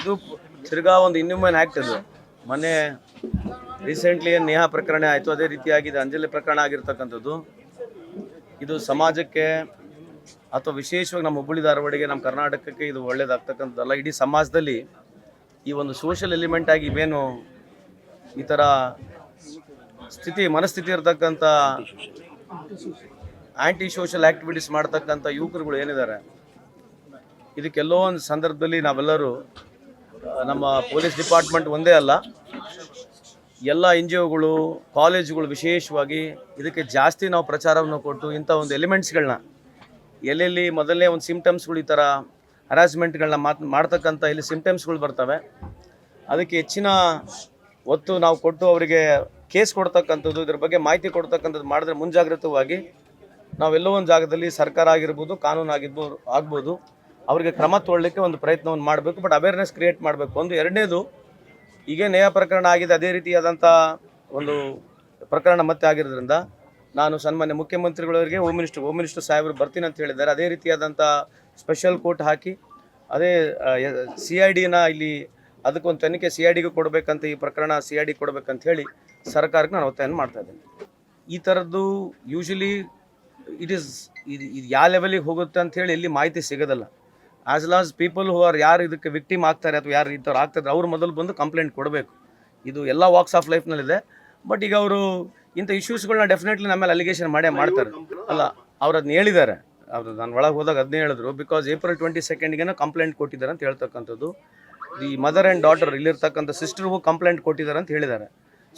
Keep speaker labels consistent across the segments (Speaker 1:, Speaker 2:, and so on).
Speaker 1: ಇದು ತಿರ್ಗಾ ಒಂದು ಇನ್ಹ್ಯೂಮನ್ ಆ್ಯಕ್ಟ್ ಇದು ಮೊನ್ನೆ ರೀಸೆಂಟ್ಲಿ ಏನು ನೇಹಾ ಪ್ರಕರಣ ಆಯಿತು, ಅದೇ ರೀತಿಯಾಗಿ ಇದು ಅಂಜಲಿ ಪ್ರಕರಣ ಆಗಿರ್ತಕ್ಕಂಥದ್ದು. ಇದು ಸಮಾಜಕ್ಕೆ ಅಥವಾ ವಿಶೇಷವಾಗಿ ನಮ್ಮ ಹುಬ್ಬಳ್ಳಿ ಧಾರವಾಡಿಗೆ, ನಮ್ಮ ಕರ್ನಾಟಕಕ್ಕೆ ಇದು ಒಳ್ಳೇದಾಗ್ತಕ್ಕಂಥದ್ದಲ್ಲ. ಇಡೀ ಸಮಾಜದಲ್ಲಿ ಈ ಒಂದು ಸೋಷಿಯಲ್ ಎಲಿಮೆಂಟ್ ಆಗಿ ಇವೇನು ಈ ಥರ ಸ್ಥಿತಿ, ಮನಸ್ಥಿತಿ ಇರತಕ್ಕಂಥ ಆ್ಯಂಟಿ ಸೋಷಿಯಲ್ ಆ್ಯಕ್ಟಿವಿಟೀಸ್ ಮಾಡ್ತಕ್ಕಂಥ ಯುವಕರುಗಳು ಏನಿದ್ದಾರೆ? ಇದಕ್ಕೆಲ್ಲೋ ಒಂದು ಸಂದರ್ಭದಲ್ಲಿ ನಾವೆಲ್ಲರೂ ನಮ್ಮ ಪೊಲೀಸ್ ಡಿಪಾರ್ಟ್ಮೆಂಟ್ ಒಂದೇ ಅಲ್ಲ, ಎಲ್ಲ ಎನ್ ಜಿ ಒಗಳು ಕಾಲೇಜುಗಳು ವಿಶೇಷವಾಗಿ ಇದಕ್ಕೆ ಜಾಸ್ತಿ ನಾವು ಪ್ರಚಾರವನ್ನು ಕೊಟ್ಟು ಇಂಥ ಒಂದು ಎಲಿಮೆಂಟ್ಸ್ಗಳನ್ನ ಎಲ್ಲೆಲ್ಲಿ ಮೊದಲನೇ ಒಂದು ಸಿಮ್ಟಮ್ಸ್ಗಳು ಈ ಥರ ಹರಾಸ್ಮೆಂಟ್ಗಳನ್ನ ಮಾತ್, ಮಾಡ್ತಕ್ಕಂಥ ಇಲ್ಲಿ ಸಿಮ್ಟಮ್ಸ್ಗಳು ಬರ್ತವೆ. ಅದಕ್ಕೆ ಹೆಚ್ಚಿನ ಒತ್ತು ನಾವು ಕೊಟ್ಟು ಅವರಿಗೆ ಕೇಸ್ ಕೊಡ್ತಕ್ಕಂಥದ್ದು, ಇದ್ರ ಬಗ್ಗೆ ಮಾಹಿತಿ ಕೊಡ್ತಕ್ಕಂಥದ್ದು ಮಾಡಿದ್ರೆ ಮುಂಜಾಗ್ರತವಾಗಿ ನಾವೆಲ್ಲೋ ಒಂದು ಜಾಗದಲ್ಲಿ ಸರ್ಕಾರ ಆಗಿರ್ಬೋದು ಕಾನೂನು ಆಗಿರ್ಬೋದು ಆಗ್ಬೋದು. ಅವರಿಗೆ ಕ್ರಮ ತೊಗೊಳ್ಳಿಕ್ಕೆ ಒಂದು ಪ್ರಯತ್ನವನ್ನು ಮಾಡಬೇಕು ಬಟ್ ಅವೇರ್ನೆಸ್ ಕ್ರಿಯೇಟ್ ಮಾಡಬೇಕು. ಒಂದು ಎರಡನೇದು ಈಗ ನೇಯ ಪ್ರಕರಣ ಆಗಿದೆ, ಅದೇ ರೀತಿಯಾದಂಥ ಒಂದು ಪ್ರಕರಣ ಮತ್ತೆ ಆಗಿರೋದ್ರಿಂದ, ನಾನು ಸನ್ಮಾನ್ಯ ಮುಖ್ಯಮಂತ್ರಿಗಳವರಿಗೆ ಹೋಮ್ ಮಿನಿಸ್ಟರ್ ಹೋಮ್ ಮಿನಿಸ್ಟರ್ ಸಾಹೇಬರು ಬರ್ತೀನಿ ಅಂತ ಹೇಳಿದ್ದಾರೆ. ಅದೇ ರೀತಿಯಾದಂಥ ಸ್ಪೆಷಲ್ ಕೋರ್ಟ್ ಹಾಕಿ, ಅದೇ ಸಿ ಐ ಡಿನ ಇಲ್ಲಿ ಅದಕ್ಕೊಂದು ತನಿಖೆ ಸಿ ಐ ಡಿಗೂ ಕೊಡಬೇಕಂತ ಈ ಪ್ರಕರಣ ಸಿ ಐ ಡಿ ಕೊಡಬೇಕಂತ ಹೇಳಿ ಸರ್ಕಾರಕ್ಕೆ ನಾನು ಒತ್ತಾಯನ ಮಾಡ್ತಾ ಇದ್ದೇನೆ. ಈ ಥರದ್ದು ಯೂಶಲಿ ಇಟ್ ಈಸ್ ಇದು ಯಾವ ಲೆವೆಲಿಗೆ ಹೋಗುತ್ತೆ ಅಂತ ಹೇಳಿ ಎಲ್ಲಿ ಮಾಹಿತಿ ಸಿಗೋದಲ್ಲ. As loss people who are ಯಾರು ಇದಕ್ಕೆ ವಿಕ್ಟಿಮ್ ಆಗ್ತಾರೆ ಅಥವಾ ಯಾರು ಈ ಥರ ಆಗ್ತಾರೆ ಅವ್ರು ಮೊದಲು ಬಂದು ಕಂಪ್ಲೇಂಟ್ ಕೊಡಬೇಕು. ಇದು ಎಲ್ಲ ವಾಕ್ಸ್ ಆಫ್ ಲೈಫ್ನಲ್ಲಿದೆ ಬಟ್ ಈಗ ಅವರು ಇಂಥ ಇಶ್ಯೂಸ್ಗಳನ್ನ ಡೆಫಿನೆಟ್ಲಿ ನಮ್ಮ ಮೇಲೆ ಅಲಿಗೇಷನ್ ಮಾಡೇ ಮಾಡ್ತಾರೆ. ಅಲ್ಲ ಅವ್ರು ಅದನ್ನ ಹೇಳಿದ್ದಾರೆ. ಅವ್ರು ನಾನು ಒಳಗೆ ಹೋದಾಗ ಅದನ್ನೇ ಹೇಳಿದ್ರು. ಬಿಕಾಸ್ ಏಪ್ರಿಲ್ ಟ್ವೆಂಟಿ ಸೆಕೆಂಡ್ಗೆ ಕಂಪ್ಲೇಂಟ್ ಕೊಟ್ಟಿದ್ದಾರೆ ಅಂತ ಹೇಳ್ತಕ್ಕಂಥದ್ದು. ದಿ ಮದರ್ ಆ್ಯಂಡ್ ಡಾಟರ್ ಇಲ್ಲಿರ್ತಕ್ಕಂಥ ಸಿಸ್ಟರ್ಗೂ ಕಂಪ್ಲೇಂಟ್ ಕೊಟ್ಟಿದ್ದಾರೆ ಅಂತ ಹೇಳಿದ್ದಾರೆ.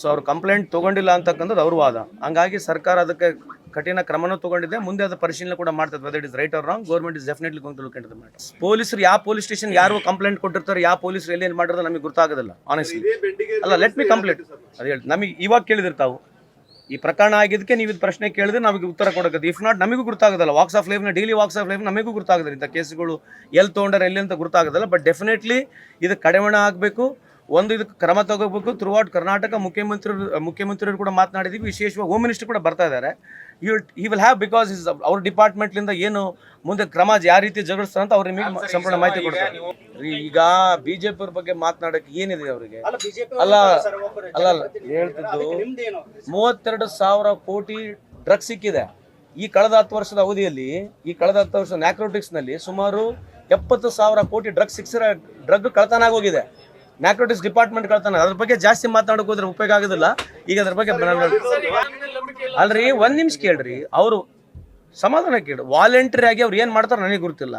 Speaker 1: ಸೊ ಅವ್ರು ಕಂಪ್ಲೇಂಟ್ ತೊಗೊಂಡಿಲ್ಲ ಅಂತಕ್ಕಂಥದ್ದು ಅವ್ರ ವಾದ. ಹಂಗಾಗಿ ಸರ್ಕಾರ ಅದಕ್ಕೆ ಕಠಿಣ ಕ್ರಮನೂ ತೊಗೊಂಡಿದೆ. ಮುಂದೆ ಅದು ಪರಿಶೀಲನೆ ಕೂಡ ಮಾಡ್ತದೆ. Whether is right or wrong government is definitely going to look matter ಪೊಲೀಸರು ಯಾವ ಪೊಲೀಸ್ ಸ್ಟೇಷನ್ ಯಾರು ಕಂಪ್ಲೇಂಟ್ ಕೊಟ್ಟಿರ್ತಾರೆ, ಯಾವ ಪೊಲೀಸರು ಎಲ್ಲಿ ಏನು ಮಾಡಿರೋದು ನಮಗೆ ಗೊತ್ತಾಗೋದಿಲ್ಲ ಆನೆಸ್ಟ್ಲಿ ಅಲ್ಲ ಲೆಟ್ ಮಿ ಕಂಪ್ಲೇಂಟ್ ಅದು ಹೇಳಿ ನಮಗೆ ಇವಾಗ ಕೇಳಿದಿರ್ ತಾವು ಈ ಪ್ರಕರಣ ಆಗಿದ್ದಕ್ಕೆ ನೀವು ಇದು ಪ್ರಶ್ನೆ ಕೇಳಿದ್ರೆ ನಮಗೆ ಉತ್ತರ ಕೊಡೋದು ಇಫ್ ನಾಟ್ ನಮಗೂ ಗೊತ್ತಾಗೋದಲ್ಲ. ವಾಕ್ಸ್ ಆಫ್ ಲೈಫ್ನ ಡೈಲಿ ವಾಕ್ಸ್ ಆಫ್ ಲೈಫ್ ನಮಗೂ ಗೊತ್ತಾಗೋದಿಲ್ಲ. ಇಂಥ ಕೇಸ್ಗಳು ಎಲ್ಲಿ ತೊಗೊಂಡಾರೆ, ಎಲ್ಲಿ ಅಂತ ಗೊತ್ತಾಗೋದಿಲ್ಲ. ಬಟ್ ಡೆಫಿನೆಟ್ಲಿ ಇದು ಕಡಿಮೆ ಆಗಬೇಕು. ಒಂದು ಇದಕ್ಕೆ ಕ್ರಮ ತಗೋಬೇಕು. ಥ್ರೂ ಔಟ್ ಕರ್ನಾಟಕ ಮುಖ್ಯಮಂತ್ರಿ ಮುಖ್ಯಮಂತ್ರಿಯವರು ಕೂಡ ಮಾತನಾಡಿದೀವಿ. ವಿಶೇಷವಾಗಿ ಹೋಮ್ ಮಿನಿಸ್ಟರ್ ಕೂಡ ಬರ್ತಾ ಇದ್ದಾರೆ. ಯು ಈ ವಿಲ್ ಹ್ಯಾವ್ ಬಿಕಾಸ್ ಇಸ್ ಅವ್ರ ಡಿಪಾರ್ಟ್ಮೆಂಟ್ಲಿಂದ ಏನು ಮುಂದೆ ಕ್ರಮ ಯಾವ ರೀತಿ ಜಗಳಿಸ್ತಾರೆ ಅಂತ ಅವ್ರಿಗೆ ನಿಮಗೆ ಸಂಪೂರ್ಣ ಮಾಹಿತಿ ಕೊಡ್ತಾರೆ. ಈಗ ಬಿಜೆಪಿ ಅವ್ರ ಬಗ್ಗೆ ಮಾತನಾಡಕ್ಕೆ ಏನಿದೆ ಅವರಿಗೆ? ಅಲ್ಲ ಅಲ್ಲ ಅಲ್ಲ ಹೇಳ್ತಿದ್ದು ಮೂವತ್ತೆರಡು ಸಾವಿರ ಕೋಟಿ ಡ್ರಗ್ಸ್ ಸಿಕ್ಕಿದೆ. ಈ ಕಳೆದ ಹತ್ತು ವರ್ಷದ ಅವಧಿಯಲ್ಲಿ ಈ ಕಳೆದ ಹತ್ತು ವರ್ಷ ನ್ಯಾಕ್ರೋಟಿಕ್ಸ್ನಲ್ಲಿ ಸುಮಾರು ಎಪ್ಪತ್ತು ಸಾವಿರ ಕೋಟಿ ಡ್ರಗ್ಸ್ ಸಿಕ್ಸಿರೋ ಡ್ರಗ್ ಕಳ್ತನ ಆಗೋಗಿದೆ. ನ್ಯಾಕ್ರೋಟಿಕ್ಸ್ ಡಿಪಾರ್ಟ್ಮೆಂಟ್ ಕಳ್ತಾನೆ. ಅದ್ರ ಬಗ್ಗೆ ಜಾಸ್ತಿ ಮಾತಾಡಕ್ ಹೋದ್ರೆ ಉಪಯೋಗ ಆಗೋದಿಲ್ಲ. ಈಗ ಅದ್ರ ಬಗ್ಗೆ ಅಲ್ರಿ ಒಂದ್ ನಿಮಿಷ ಕೇಳ್ರಿ. ಅವರು ಸಮಾಧಾನ ಕೇಳಿ ವಾಲಂಟರಿ ಆಗಿ ಅವ್ರು ಏನ್ ಮಾಡ್ತಾರ ನನಗೆ ಗೊತ್ತಿಲ್ಲ.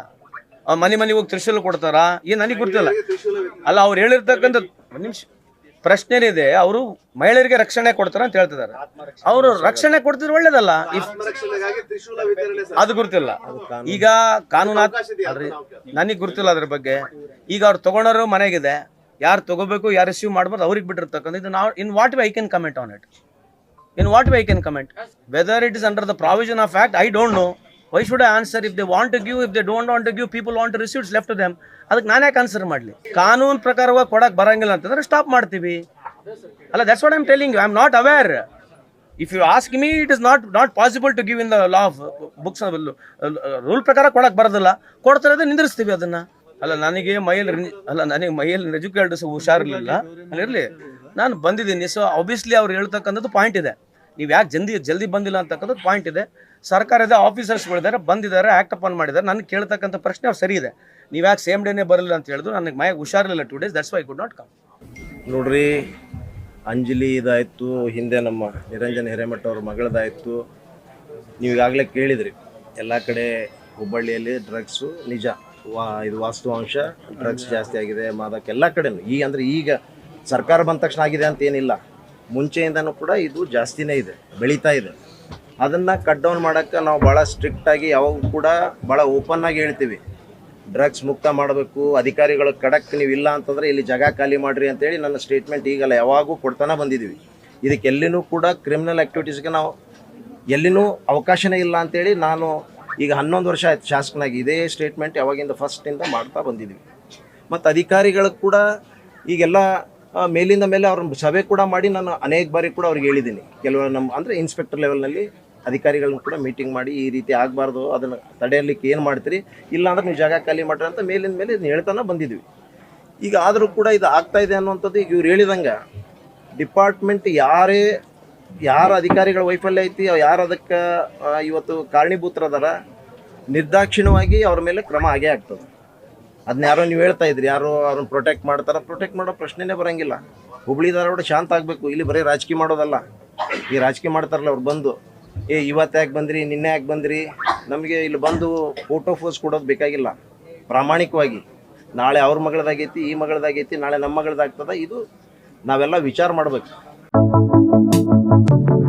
Speaker 1: ಅವ್ರ್ ಮನೆ ಮನೆಗೆ ಹೋಗಿ ತ್ರಿಶೂಲ ಕೊಡ್ತಾರ? ಏನ್ ನನಗೆ ಗೊತ್ತಿಲ್ಲ. ಅಲ್ಲ ಅವ್ರು ಹೇಳಿರ್ತಕ್ಕಂಥ ಒಂದ್ ನಿಮಿಷ. ಪ್ರಶ್ನೆ ಏನಿದೆ ಅವರು ಮಹಿಳೆಯರಿಗೆ ರಕ್ಷಣೆ ಕೊಡ್ತಾರ ಅಂತ ಹೇಳ್ತಿದ್ದಾರೆ. ಅವರು ರಕ್ಷಣೆ ಕೊಡ್ತಿದ್ರೆ ಒಳ್ಳೇದಲ್ಲ? ಇಫ್
Speaker 2: ತ್ರಿಶೂಲ ವಿತರಣೆ
Speaker 1: ಅದು ಗೊತ್ತಿಲ್ಲ. ಈಗ ಕಾನೂನು ನನಗೆ ಗೊತ್ತಿಲ್ಲ ಅದ್ರ ಬಗ್ಗೆ. ಈಗ ಅವ್ರು ತಗೊಂಡವರು ಮನೆಗಿದೆ. ಯಾರು ತಗೋಬೇಕು, ಯಾರು ರಿಸೀವ್ ಮಾಡ್ಬಾರ್ದು ಅವ್ರಿಗೆ ಬಿಟ್ಟಿರ್ತಕ್ಕಂಥ ಇದು ನಾವು in what way I can comment on it in what way I can comment whether it is under the provision of act I don't know why should I answer if they want to give if they don't want to give people want to receives left them ಅದಕ್ಕೆ ನಾನು ಯಾಕೆ answer ಮಾಡಲಿ? ಕಾನೂನು ಪ್ರಕಾರವಾಗಿ ಕೊಡಕ್ಕೆ ಬರಂಗಿಲ್ಲ ಅಂತಂದ್ರೆ stop ಮಾಡ್ತೀವಿ. ಅಲ್ಲ that's what I'm telling I am not aware if you ask me it is not not possible to give in the law of books rule ಪ್ರಕಾರ ಕೊಡಕ್ಕೆ ಬರೋದಿಲ್ಲ. ಕೊಡ್ತಾರೆ ನಿಂದಿರಿಸ್ತೀವಿ ಅದನ್ನ. ಅಲ್ಲ, ನನಗೆ ಮೈಯಲ್ಲಿ ಅಲ್ಲ, ನನಗೆ ಮೈಯಲ್ಲಿ ಎಜುಕೇಟೆಡ್ ಹುಷಾರಿರ್ಲಿಲ್ಲ. ಅಲ್ಲಿರಲಿ ನಾನು ಬಂದಿದ್ದೀನಿ. ಸೊ ಆಬ್ವಿಯಸ್ಲಿ ಅವ್ರು ಹೇಳ್ತಕ್ಕಂಥದ್ದು ಪಾಯಿಂಟ್ ಇದೆ. ನೀವು ಯಾಕೆ ಜಲ್ದಿ ಜಲ್ದಿ ಬಂದಿಲ್ಲ ಅಂತಕ್ಕಂಥದ್ದು ಪಾಯಿಂಟ್ ಇದೆ. ಸರ್ಕಾರದ ಆಫೀಸರ್ಸ್ಗಳಿದ್ದಾರೆ ಬಂದಿದ್ದಾರೆ ಆ್ಯಕ್ಟ್ ಅಪಾನ್ ಮಾಡಿದ್ದಾರೆ. ನನಗೆ ಕೇಳ್ತಕ್ಕಂಥ ಪ್ರಶ್ನೆ ಅವ್ರು ಸರಿ ಇದೆ. ನೀವು ಯಾಕೆ ಸೇಮ್ ಡೇನೇ ಬರಲಿಲ್ಲ ಅಂತ ಹೇಳಿದ್ರು. ನನಗೆ ಮೈ ಹುಷಾರಿಲ್ಲ two days that's why could not come
Speaker 3: ನೋಡ್ರಿ, ಅಂಜಲಿ ಇದಾಯಿತು. ಹಿಂದೆ ನಮ್ಮ ನಿರಂಜನ್ ಹಿರೇಮಠ ಅವ್ರ ಮಗಳದಾಯಿತು. ನೀವು ಈಗಾಗಲೇ ಕೇಳಿದ್ರಿ. ಎಲ್ಲ ಕಡೆ ಹುಬ್ಬಳ್ಳಿಯಲ್ಲಿ ಡ್ರಗ್ಸು ನಿಜ. ವಾ, ಇದು ವಾಸ್ತವಾಂಶ ಡ್ರಗ್ಸ್ ಜಾಸ್ತಿ ಆಗಿದೆ, ಮಾದಕ ಎಲ್ಲ ಕಡೆ ಈಗ ಅಂದರೆ ಈಗ ಸರ್ಕಾರ ಬಂದ ತಕ್ಷಣ ಆಗಿದೆ ಅಂತ ಏನಿಲ್ಲ. ಮುಂಚೆಯಿಂದನೂ ಕೂಡ ಇದು ಜಾಸ್ತಿನೇ ಇದೆ, ಬೆಳೀತಾ ಇದೆ. ಅದನ್ನು ಕಟ್ ಡೌನ್ ಮಾಡೋಕ್ಕೆ ನಾವು ಭಾಳ ಸ್ಟ್ರಿಕ್ಟಾಗಿ ಯಾವಾಗೂ ಕೂಡ ಭಾಳ ಓಪನ್ ಆಗಿ ಹೇಳ್ತೀವಿ. ಡ್ರಗ್ಸ್ ಮುಕ್ತ ಮಾಡಬೇಕು, ಅಧಿಕಾರಿಗಳು ಕಡಕ್ ನೀವು ಇಲ್ಲ ಅಂತಂದ್ರೆ ಇಲ್ಲಿ ಜಾಗ ಖಾಲಿ ಮಾಡ್ರಿ ಅಂತೇಳಿ ನನ್ನ ಸ್ಟೇಟ್ಮೆಂಟ್ ಈಗಲ್ಲ, ಯಾವಾಗೂ ಕೊಡ್ತಾನೆ ಬಂದಿದ್ದೀವಿ ಇದಕ್ಕೆ ಎಲ್ಲಿನೂ ಕೂಡ ಕ್ರಿಮಿನಲ್ ಆ್ಯಕ್ಟಿವಿಟೀಸ್ಗೆ ನಾವು ಎಲ್ಲಿನೂ ಅವಕಾಶನೇ ಇಲ್ಲ ಅಂತೇಳಿ ನಾನು ಈಗ ಹನ್ನೊಂದು ವರ್ಷ ಆಯ್ತು ಶಾಸಕನಾಗಿ. ಇದೇ ಸ್ಟೇಟ್ಮೆಂಟ್ ಯಾವಾಗಿಂದ ಫಸ್ಟಿಂದ ಮಾಡ್ತಾ ಬಂದಿದ್ವಿ. ಮತ್ತು ಅಧಿಕಾರಿಗಳು ಕೂಡ ಈಗೆಲ್ಲ ಮೇಲಿಂದ ಮೇಲೆ ಅವ್ರ ಸಭೆ ಕೂಡ ಮಾಡಿ ನಾನು ಅನೇಕ ಬಾರಿ ಕೂಡ ಅವ್ರಿಗೆ ಹೇಳಿದ್ದೀನಿ. ಕೆಲವರು ನಮ್ಮ, ಅಂದರೆ ಇನ್ಸ್ಪೆಕ್ಟರ್ ಲೆವೆಲ್ನಲ್ಲಿ ಅಧಿಕಾರಿಗಳನ್ನ ಕೂಡ ಮೀಟಿಂಗ್ ಮಾಡಿ ಈ ರೀತಿ ಆಗಬಾರ್ದು, ಅದನ್ನು ತಡೆಯಲಿಕ್ಕೆ ಏನು ಮಾಡ್ತೀರಿ? ಇಲ್ಲ ಅಂದ್ರೆ ನೀವು ಜಾಗ ಖಾಲಿ ಮಾಡ್ರಿ ಅಂತ ಮೇಲಿಂದ ಮೇಲೆ ಇದನ್ನ ಹೇಳ್ತಾನೆ ಬಂದಿದ್ವಿ. ಈಗ ಆದರೂ ಕೂಡ ಇದು ಆಗ್ತಾ ಇದೆ ಅನ್ನುವಂಥದ್ದು ಈಗ ಇವ್ರು ಹೇಳಿದಂಗೆ. ಡಿಪಾರ್ಟ್ಮೆಂಟ್ ಯಾರೇ ಯಾರ ಅಧಿಕಾರಿಗಳ ವೈಫಲ್ಯ ಐತಿ ಯಾರು ಅದಕ್ಕೆ ಇವತ್ತು ಕಾರಣೀಭೂತರದಾರ ನಿರ್ದಾಕ್ಷಿಣ್ಯವಾಗಿ ಅವ್ರ ಮೇಲೆ ಕ್ರಮ ಆಗೇ ಆಗ್ತದೆ. ಅದನ್ನ ಯಾರೋ ನೀವು ಹೇಳ್ತಾ ಇದ್ರಿ, ಯಾರೋ ಅವ್ರನ್ನ ಪ್ರೊಟೆಕ್ಟ್ ಮಾಡ್ತಾರ ಪ್ರೊಟೆಕ್ಟ್ ಮಾಡೋ ಪ್ರಶ್ನೆನೇ ಬರಂಗಿಲ್ಲ. ಹುಬ್ಳಿ ಧಾರವಾಡ ಶಾಂತ ಆಗಬೇಕು, ಇಲ್ಲಿ ಬರೀ ರಾಜಕೀಯ ಮಾಡೋದಲ್ಲ. ಈ ರಾಜಕೀಯ ಮಾಡ್ತಾರಲ್ಲ ಅವ್ರು ಬಂದು, ಏ, ಇವತ್ತು ಯಾಕೆ ಬಂದ್ರಿ, ನಿನ್ನೆ ಯಾಕೆ ಬಂದ್ರಿ? ನಮಗೆ ಇಲ್ಲಿ ಬಂದು ಫೋಟೋ ಫೋಸ್ ಕೊಡೋದು ಬೇಕಾಗಿಲ್ಲ. ಪ್ರಾಮಾಣಿಕವಾಗಿ, ನಾಳೆ ಅವ್ರ ಮಗಳದಾಗೈತಿ, ಈ ಮಗಳದಾಗೈತಿ, ನಾಳೆ ನಮ್ಮ ಮಗಳದಾಗ್ತದ, ಇದು ನಾವೆಲ್ಲ ವಿಚಾರ ಮಾಡ್ಬೇಕು. Thank you.